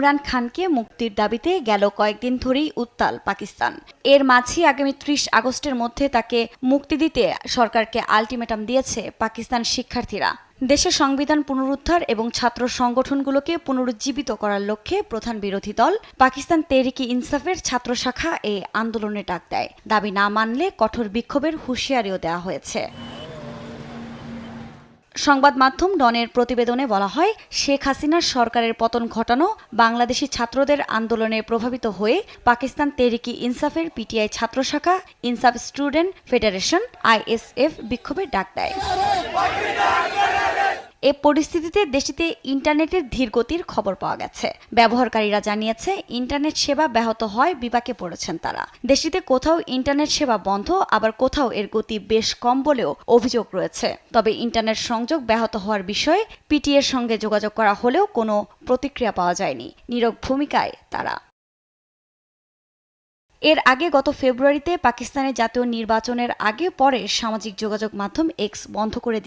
ইমরান খানকে মুক্তির দাবিতে গেল কয়েকদিন ধরেই উত্তাল পাকিস্তান। এর মাঝেই আগামী ত্রিশ আগস্টের মধ্যে তাকে মুক্তি দিতে সরকারকে আলটিমেটাম দিয়েছে পাকিস্তান শিক্ষার্থীরা। দেশের সংবিধান পুনরুদ্ধার এবং ছাত্র সংগঠনগুলোকে পুনরুজ্জীবিত করার লক্ষ্যে প্রধান বিরোধী দল পাকিস্তান তেহরিকি ইনসাফের ছাত্র শাখা এই আন্দোলনে ডাক দেয়। দাবি না মানলে কঠোর বিক্ষোভের হুঁশিয়ারিও দেওয়া হয়েছে। সংবাদ মাধ্যম ডনের প্রতিবেদনে বলা হয়, শেখ হাসিনার সরকারের পতন ঘটানো বাংলাদেশি ছাত্রদের আন্দোলনে প্রভাবিত হয়ে পাকিস্তান তেরিকি ইনসাফের পিটিআই ছাত্র শাখা ইনসাফ স্টুডেন্ট ফেডারেশন, আইএসএফ বিক্ষোভের ডাক দেয়। এ পরিস্থিতিতে দেশটিতে ইন্টারনেটের ধীরগতির খবর পাওয়া গেছে। ব্যবহারকারীরা জানিয়েছে, ইন্টারনেট সেবা ব্যাহত হয়, বিপাকে পড়েছেন তারা। দেশটিতে কোথাও ইন্টারনেট সেবা বন্ধ, আবার কোথাও এর গতি বেশ কম বলেও অভিযোগ রয়েছে। তবে ইন্টারনেট সংযোগ ব্যাহত হওয়ার বিষয়ে পিটিএর সঙ্গে যোগাযোগ করা হলেও কোনো প্রতিক্রিয়া পাওয়া যায়নি। নীরব ভূমিকায় তারা। এর আগে গত ফেব্রুয়ারিতে পাকিস্তানের জাতীয় নির্বাচনের আগে পরে সামাজিক যোগাযোগ মাধ্যম এক্স বন্ধ করে